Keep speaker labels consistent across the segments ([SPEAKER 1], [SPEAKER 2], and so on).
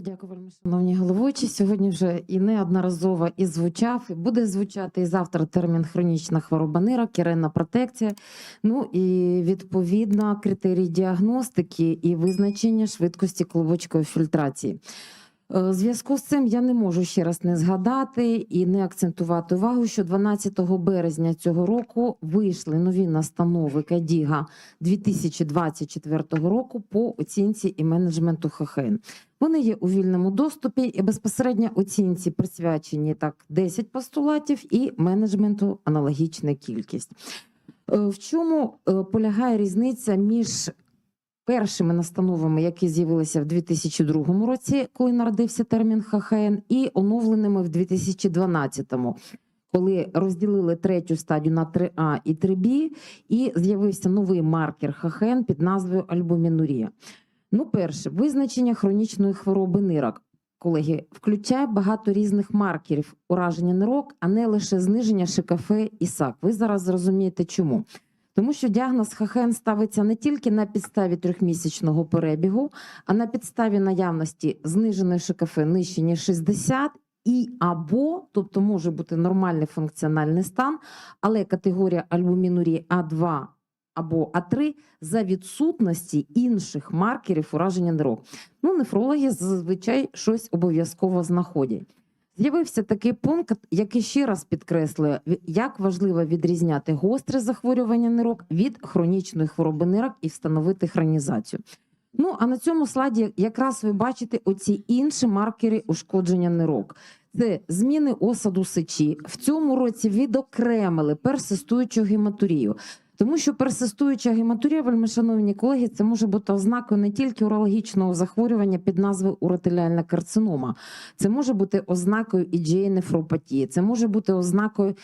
[SPEAKER 1] Дуже дякую, вельми шановні головуючі. Сьогодні вже і неодноразово і звучав, і буде звучати і завтра термін хронічна хвороба нира, кіренна протекція. Ну і відповідно критерії діагностики і визначення швидкості клубочкової фільтрації. Е, В зв'язку з цим я не можу ще раз не згадати і не акцентувати увагу, що 12 березня цього року вийшли нові настанови Кадіга 2024 року по оцінці і менеджменту ХХН. Вони є у вільному доступі і безпосередньо оцінці присвячені так 10 постулатів і менеджменту аналогічна кількість. Е, В чому е, полягає різниця між першими настановами, які з'явилися в 2002 році, коли народився термін ХХН, і оновленими в 2012 коли розділили третю стадію на 3А і 3Б, і з'явився новий маркер ХХН під назвою альбумінурія. Ну, перше, визначення хронічної хвороби нирок. Колеги, включає багато різних маркерів ураження нирок, а не лише зниження ШКФ і САК. Ви зараз зрозумієте, чому. Тому що діагноз ХХН ставиться не тільки на підставі трьохмісячного перебігу, а на підставі наявності зниженої ШКФ нижче ніж 60 і або, тобто може бути нормальний функціональний стан, але категорія альбумінурії А2 або А3 за відсутності інших маркерів ураження нирок. Ну, нефрологи зазвичай щось обов'язково знаходять. З'явився такий пункт, який ще раз підкреслює, як важливо відрізняти гостре захворювання нирок від хронічної хвороби нирок і встановити хронізацію. Ну а на цьому слайді якраз ви бачите оці інші маркери ушкодження нирок. Це зміни осаду сечі. В цьому році відокремили персистуючу гематурію. Тому що персистуюча гематурія, вельми шановні колеги, це може бути ознакою не тільки урологічного захворювання під назвою уротеліальна карцинома, це може бути ознакою IgA нефропатії, це може бути ознакою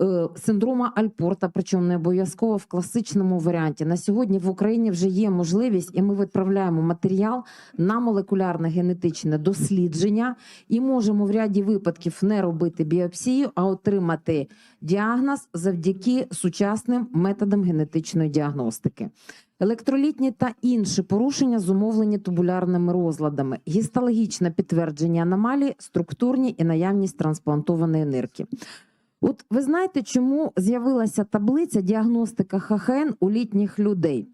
[SPEAKER 1] е, синдрома Альпорта, причому не обов'язково в класичному варіанті. На сьогодні в Україні вже є можливість, і ми відправляємо матеріал на молекулярне генетичне дослідження, і можемо в ряді випадків не робити біопсію, а отримати діагноз завдяки сучасним методам генетичної діагностики. Електролітні та інші порушення зумовлені тубулярними розладами, гістологічне підтвердження аномалії, структурні і наявність трансплантованої нирки. От ви знаєте, чому з'явилася таблиця діагностика ХХН у літніх людей?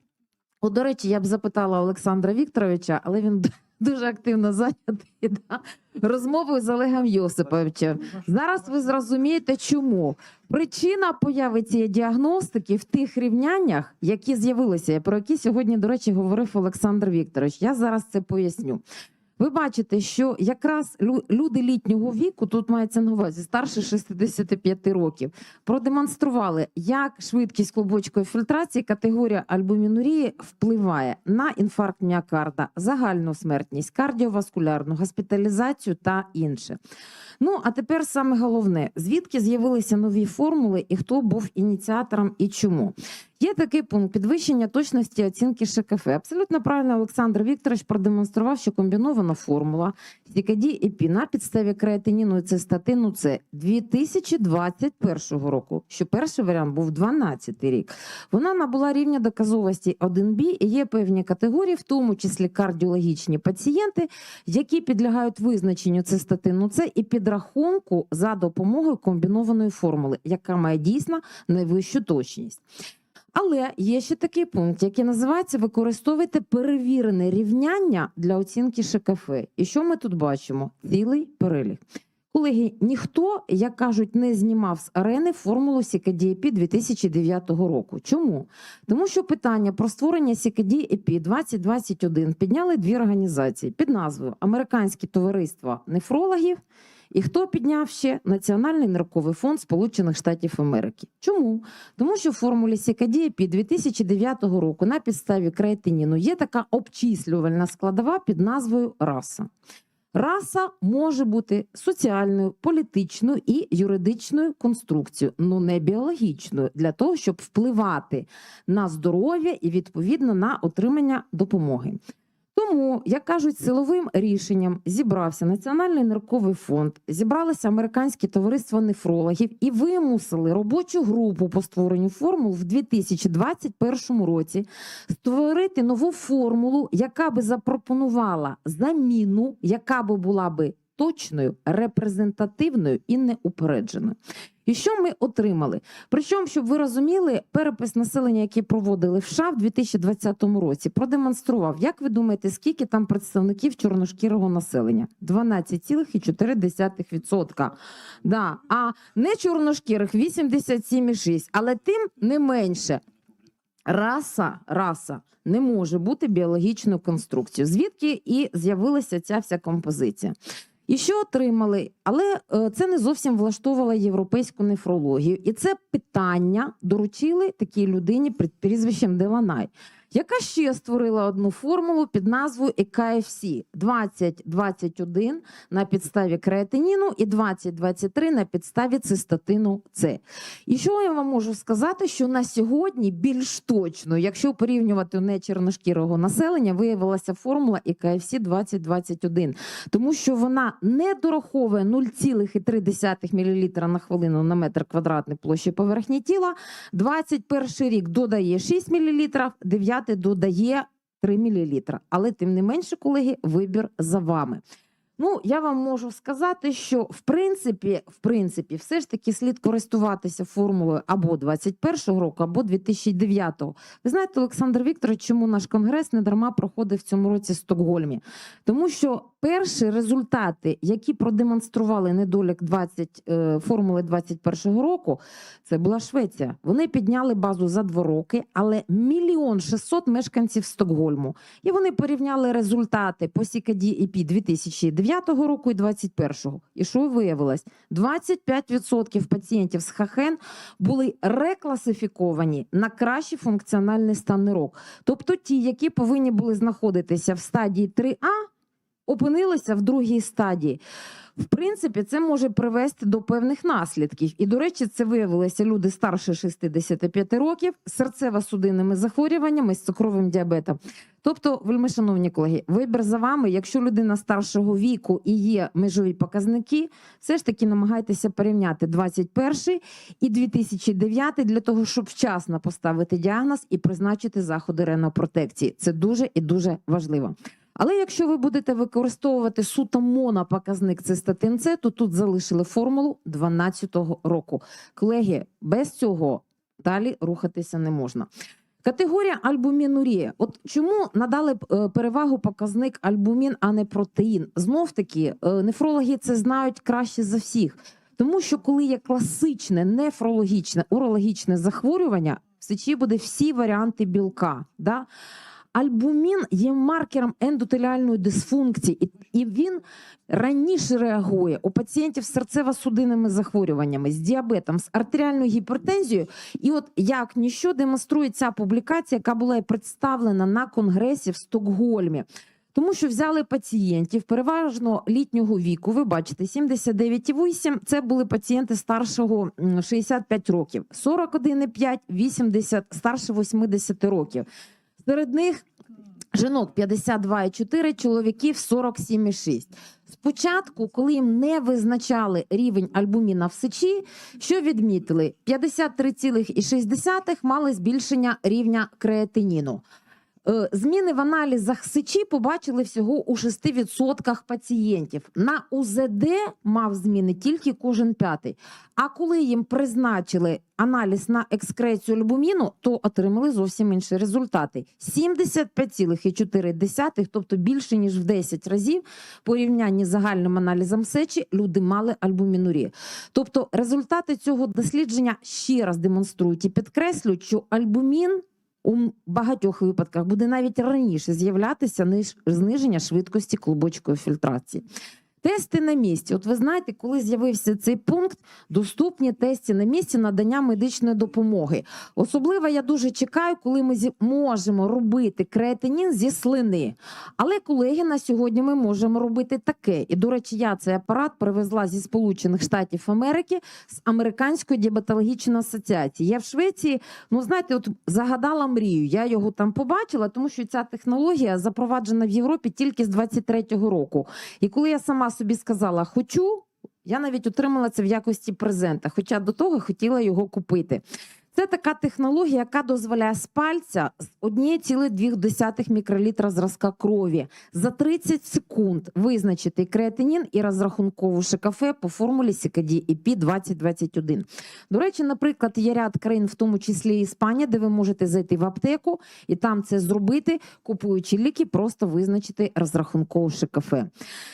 [SPEAKER 1] От, до речі, я б запитала Олександра Вікторовича, але він дуже активно зайнятий да, розмовою з Олегом Йосиповичем. Зараз ви зрозумієте, чому причина появи цієї діагностики в тих рівняннях, які з'явилися, про які сьогодні, до речі, говорив Олександр Вікторович. Я зараз це поясню. Ви бачите, що якраз лю- люди літнього віку, тут мається на увазі старше 65 років, продемонстрували, як швидкість клубочкової фільтрації категорія альбумінурії впливає на інфаркт міокарда, загальну смертність, кардіоваскулярну, госпіталізацію та інше. Ну а тепер саме головне: звідки з'явилися нові формули і хто був ініціатором і чому? Є такий пункт підвищення точності оцінки ШКФ. Абсолютно правильно Олександр Вікторович продемонстрував, що комбінована формула Сікаді епі на підставі креатиніну і цистатину це 2021 року, що перший варіант був 12 рік. Вона набула рівня доказовості 1Б і є певні категорії, в тому числі кардіологічні пацієнти, які підлягають визначенню цистатину С і підрахунку за допомогою комбінованої формули, яка має дійсно найвищу точність. Але є ще такий пункт, який називається використовуйте перевірене рівняння для оцінки ШКФ. І що ми тут бачимо? Цілий перелік. Колеги, ніхто, як кажуть, не знімав з арени формулу CKD-EP 2009 року. Чому? Тому що питання про створення CKD-EP 2021 підняли дві організації під назвою Американське товариство нефрологів і хто підняв ще Національний нирковий фонд Сполучених Штатів Америки. Чому? Тому що в формулі CKD-EP 2009 року на підставі креатиніну є така обчислювальна складова під назвою раса. Раса може бути соціальною, політичною і юридичною конструкцією, але не біологічною, для того, щоб впливати на здоров'я і відповідно на отримання допомоги. Тому, як кажуть, силовим рішенням зібрався Національний нирковий фонд, зібралося американське товариство нефрологів і вимусили робочу групу по створенню формул в 2021 році створити нову формулу, яка би запропонувала заміну, яка би була би точною, репрезентативною і неупередженою. І що ми отримали? Причому, щоб ви розуміли, перепис населення, який проводили в США в 2020 році, продемонстрував, як ви думаєте, скільки там представників чорношкірого населення? 12,4%. Да. А не чорношкірих 87,6%. Але тим не менше. Раса, раса не може бути біологічною конструкцією. Звідки і з'явилася ця вся композиція? І що отримали? Але е, це не зовсім влаштовувало європейську нефрологію. І це питання доручили такій людині під прізвищем Деланай, яка ще створила одну формулу під назвою ЕКФС 2021 на підставі креатиніну і 2023 на підставі цистатину С. І що я вам можу сказати, що на сьогодні більш точно, якщо порівнювати у нечерношкірого населення, виявилася формула ЕКФС 2021, тому що вона не дораховує 0,3 мл на хвилину на метр квадратний площі поверхні тіла. 21 рік додає 6 мл, 9 додає 3 мл. Але тим не менше, колеги, вибір за вами. Ну, я вам можу сказати, що в принципі, в принципі, все ж таки слід користуватися формулою або 21-го року, або 2009-го. Ви знаєте, Олександр Вікторович, чому наш конгрес не дарма проходив в цьому році в Стокгольмі? Тому що перші результати, які продемонстрували недолік 20, е, формули 21-го року, це була Швеція. Вони підняли базу за два роки, але мільйон 600 мешканців Стокгольму. І вони порівняли результати по CKD EP 2009 року і 2021. І що виявилось? 25% пацієнтів з ХХН були рекласифіковані на кращий функціональний стан нирок. Тобто ті, які повинні були знаходитися в стадії 3А, опинилися в другій стадії. В принципі, це може привести до певних наслідків. І, до речі, це виявилися люди старше 65 років з серцево-судинними захворюваннями, з цукровим діабетом. Тобто, вельми шановні колеги, вибір за вами. Якщо людина старшого віку і є межові показники, все ж таки намагайтеся порівняти 21 і 2009 для того, щоб вчасно поставити діагноз і призначити заходи ренопротекції. Це дуже і дуже важливо. Але якщо ви будете використовувати суто монопоказник цистатин С, то тут залишили формулу 12-го року. Колеги, без цього далі рухатися не можна. Категорія альбумінурія. От чому надали е, перевагу показник альбумін, а не протеїн? Знов таки, е, нефрологи це знають краще за всіх. Тому що коли є класичне нефрологічне урологічне захворювання, в сечі буде всі варіанти білка. Да? Альбумін є маркером ендотеліальної дисфункції, і, він раніше реагує у пацієнтів з серцево-судинними захворюваннями, з діабетом, з артеріальною гіпертензією. І от як ніщо демонструє ця публікація, яка була і представлена на конгресі в Стокгольмі. Тому що взяли пацієнтів переважно літнього віку. Ви бачите, 79,8 – це були пацієнти старшого м, 65 років, 41,5 – 80 старше 80 років. Серед них жінок 52,4, чоловіків 47,6. Спочатку, коли їм не визначали рівень альбуміна в сечі, що відмітили? 53,6 мали збільшення рівня креатиніну. Е, Зміни в аналізах сечі побачили всього у 6% пацієнтів. На УЗД мав зміни тільки кожен п'ятий. А коли їм призначили аналіз на екскрецію альбуміну, то отримали зовсім інші результати: 75,4, тобто більше ніж в 10 разів порівнянні з загальним аналізом сечі, люди мали альбумінурію. Тобто результати цього дослідження ще раз демонструють і підкреслюють, що альбумін у багатьох випадках буде навіть раніше з'являтися зниження швидкості клубочкової фільтрації. Тести на місці. От ви знаєте, коли з'явився цей пункт, доступні тести на місці надання медичної допомоги. Особливо я дуже чекаю, коли ми можемо робити креатинін зі слини. Але колеги на сьогодні ми можемо робити таке. І до речі, я цей апарат привезла зі Сполучених Штатів Америки з Американської діабетологічної асоціації. Я в Швеції, ну знаєте, от загадала мрію. Я його там побачила, тому що ця технологія запроваджена в Європі тільки з 23-го року. І коли я сама собі сказала хочу. Я навіть отримала це в якості презента, хоча до того хотіла його купити. Це така технологія, яка дозволяє з пальця з 1,2 мікролітра зразка крові за 30 секунд визначити креатинін і розрахункову шикафе по формулі CKD EP 2021. До речі, наприклад, є ряд країн, в тому числі Іспанія, де ви можете зайти в аптеку і там це зробити, купуючи ліки, просто визначити розрахункову шикафе.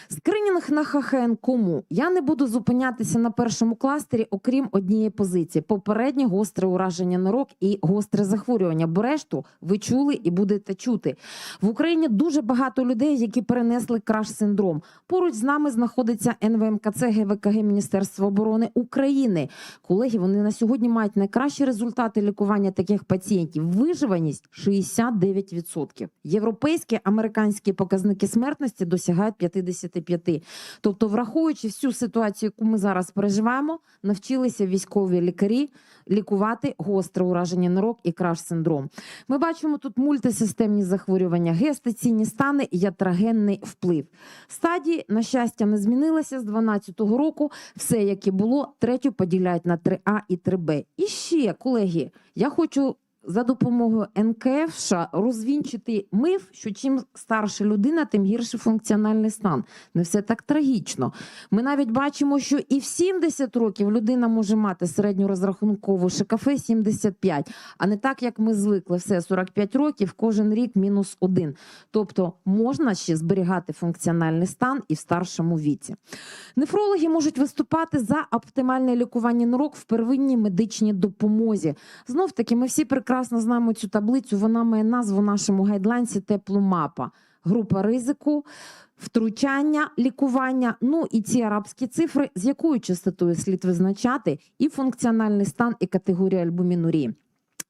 [SPEAKER 1] Скринінг на ХХН кому? Я не буду зупинятися на першому кластері, окрім однієї позиції: попереднє гостре ураження нирок і гостре захворювання. Бо решту ви чули і будете чути. В Україні дуже багато людей, які перенесли краш синдром. Поруч з нами знаходиться НВМКЦ ГВКГ Міністерства оборони України. Колеги, вони на сьогодні мають найкращі результати лікування таких пацієнтів. Виживаність 69%. Європейські американські показники смертності досягають 55%. Тобто, враховуючи всю ситуацію, яку ми зараз переживаємо, навчилися військові лікарі лікувати гостре ураження нирок і краш синдром. Ми бачимо тут мультисистемні захворювання, гестаційні стани і ятрогенний вплив. Стадії, на щастя, не змінилися з 2012 року. Все, як і було, третю поділяють на 3А і 3Б. І ще, колеги, я хочу. За допомогою НКФ розвінчити миф, що чим старша людина, тим гірший функціональний стан. Не все так трагічно. Ми навіть бачимо, що і в 70 років людина може мати середню розрахункову ШКФ 75, а не так, як ми звикли, все 45 років, кожен рік мінус один. Тобто можна ще зберігати функціональний стан і в старшому віці. Нефрологи можуть виступати за оптимальне лікування нирок в первинній медичній допомозі. Знов таки, ми всі прекрасно знаємо цю таблицю. Вона має назву в нашому гайдлайнсі тепломапа. Група ризику, втручання, лікування. Ну і ці арабські цифри, з якою частотою слід визначати і функціональний стан, і категорія альбумінурії.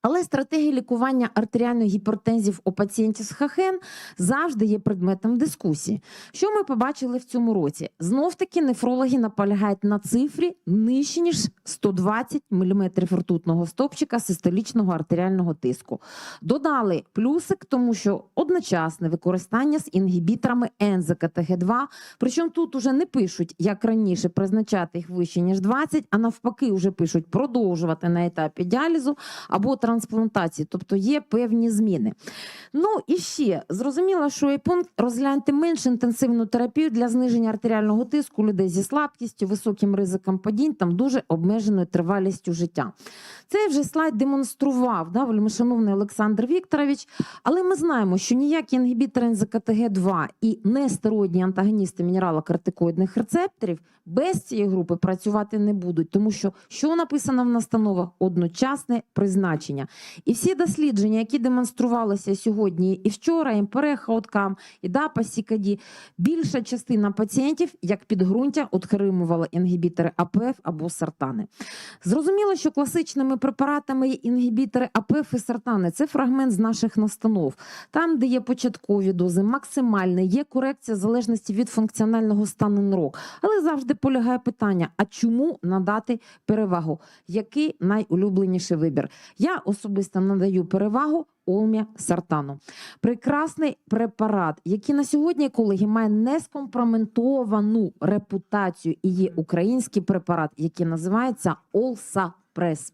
[SPEAKER 1] Але стратегія лікування артеріальної гіпертензії у пацієнтів з ХХН завжди є предметом дискусії. Що ми побачили в цьому році? Знов таки нефрологи наполягають на цифрі нижче ніж 120 мм ртутного стопчика систолічного артеріального тиску. Додали плюсик, тому що одночасне використання з інгібіторами НЗКТГ2, причому тут уже не пишуть, як раніше, призначати їх вище ніж 20, а навпаки, вже пишуть продовжувати на етапі діалізу або трансплантації, тобто є певні зміни. Ну і ще зрозуміло, що і розгляньте менш інтенсивну терапію для зниження артеріального тиску людей зі слабкістю, високим ризиком падінь, там дуже обмеженою тривалістю життя. Цей вже слайд демонстрував да, вельмишановний Олександр Вікторович, але ми знаємо, що ніякі інгібітори НЗКТГ2 і нестероїдні антагоністи мінералокортикоїдних рецепторів без цієї групи працювати не будуть, тому що що написано в настановах одночасне призначення. І всі дослідження, які демонструвалися сьогодні і вчора, і Перехауткам, і ДАПА Сікаді, більша частина пацієнтів як підґрунтя отримувала інгібітори АПФ або сартани. Зрозуміло, що класичними препаратами є інгібітори АПФ і сартани. Це фрагмент з наших настанов. Там, де є початкові дози, максимальне, є корекція в залежності від функціонального стану нирок. Але завжди полягає питання: а чому надати перевагу? Який найулюбленіший вибір? Я особисто надаю перевагу. Олмія Сартану. Прекрасний препарат, який на сьогодні, колеги, має нескомпроментовану репутацію і є український препарат, який називається Олса. Прес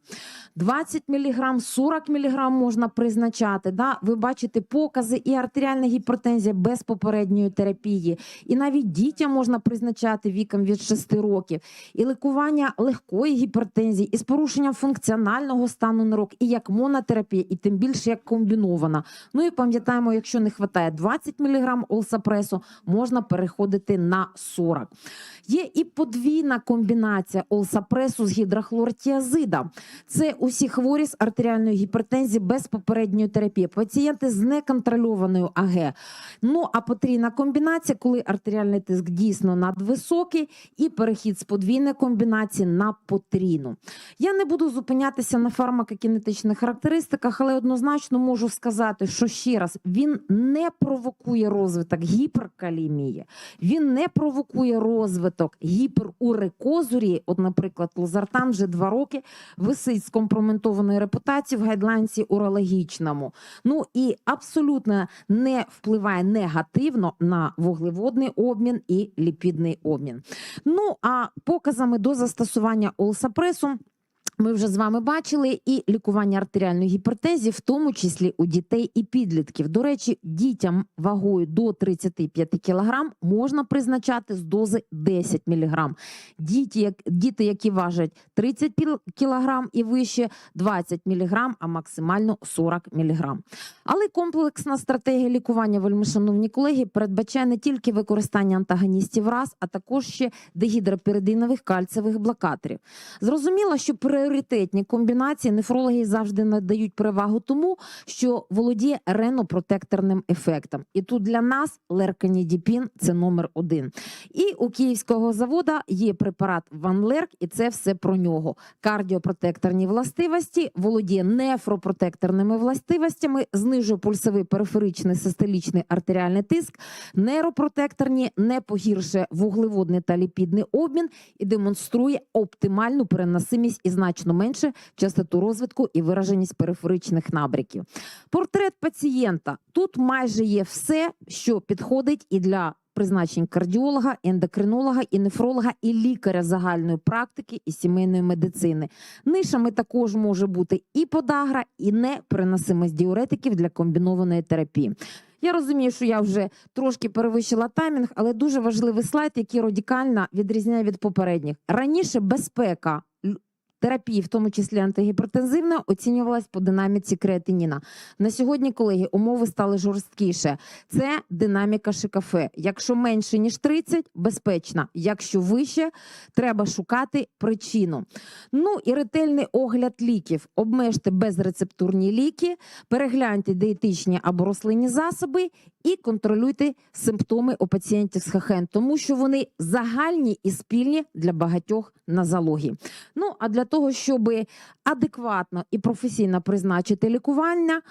[SPEAKER 1] 20 мг, 40 мг можна призначати. Да? Ви бачите покази і артеріальна гіпертензія без попередньої терапії, і навіть дітям можна призначати віком від 6 років, і лікування легкої гіпертензії, і з порушенням функціонального стану нирок, і як монотерапія, і тим більше як комбінована. Ну і пам'ятаємо, якщо не вистачає 20 мг олсапресу, можна переходити на 40. Є і подвійна комбінація олсапресу з гідрохлортіазидом. Видам. Це усі хворі з артеріальною гіпертензією без попередньої терапії, пацієнти з неконтрольованою АГ. Ну а потрійна комбінація, коли артеріальний тиск дійсно надвисокий, і перехід з подвійної комбінації на потрійну. Я не буду зупинятися на фармакокінетичних характеристиках, але однозначно можу сказати, що ще раз він не провокує розвиток гіперкалімії, він не провокує розвиток гіперурикозурії. От, наприклад, лозартан вже два роки висить скомпроментованої репутації в гайдлайнсі урологічному. Ну і абсолютно не впливає негативно на вуглеводний обмін і ліпідний обмін. Ну а показами до застосування олсапресу. Ми вже з вами бачили і лікування артеріальної гіпертензії, в тому числі у дітей і підлітків. До речі, дітям вагою до 35 кг можна призначати з дози 10 мг. Діти, діти які важать 30 кг і вище, 20 мг, а максимально 40 мг. Але комплексна стратегія лікування, вельмишановні колеги, передбачає не тільки використання антагоністів РАС, а також ще дегідроперидинових кальцевих блокаторів. Зрозуміло, що пріоритетні комбінації нефрологи завжди надають перевагу тому, що володіє ренопротекторним ефектом. І тут для нас лерканідіпін – це номер один. І у київського завода є препарат Ванлерк, і це все про нього. Кардіопротекторні властивості, володіє нефропротекторними властивостями, знижує пульсовий периферичний систолічний артеріальний тиск, нейропротекторні, не погіршує вуглеводний та ліпідний обмін і демонструє оптимальну переносимість і значно менше частоту розвитку і вираженість периферичних набряків. Портрет пацієнта тут майже є все, що підходить і для призначень кардіолога, ендокринолога, і нефролога, і лікаря загальної практики і сімейної медицини. Нишами також може бути і подагра, і непереносимость діуретиків для комбінованої терапії. Я розумію, що я вже трошки перевищила таймінг, але дуже важливий слайд, який радикально відрізняє від попередніх. Раніше безпека терапії, в тому числі антигіпертензивна, оцінювалась по динаміці креатиніна. На сьогодні, колеги, умови стали жорсткіше. Це динаміка шикафе. Якщо менше ніж 30, безпечна. Якщо вище, треба шукати причину. Ну і ретельний огляд ліків. Обмежте безрецептурні ліки, перегляньте дієтичні або рослинні засоби і контролюйте симптоми у пацієнтів з ХХН, тому що вони загальні і спільні для багатьох нозологій. Ну а для того, щоб адекватно і професійно призначити лікування.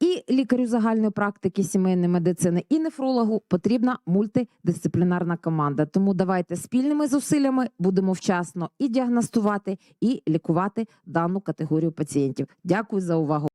[SPEAKER 1] І лікарю загальної практики сімейної медицини, і нефрологу потрібна мультидисциплінарна команда. Тому давайте спільними зусиллями будемо вчасно і діагностувати, і лікувати дану категорію пацієнтів. Дякую за увагу.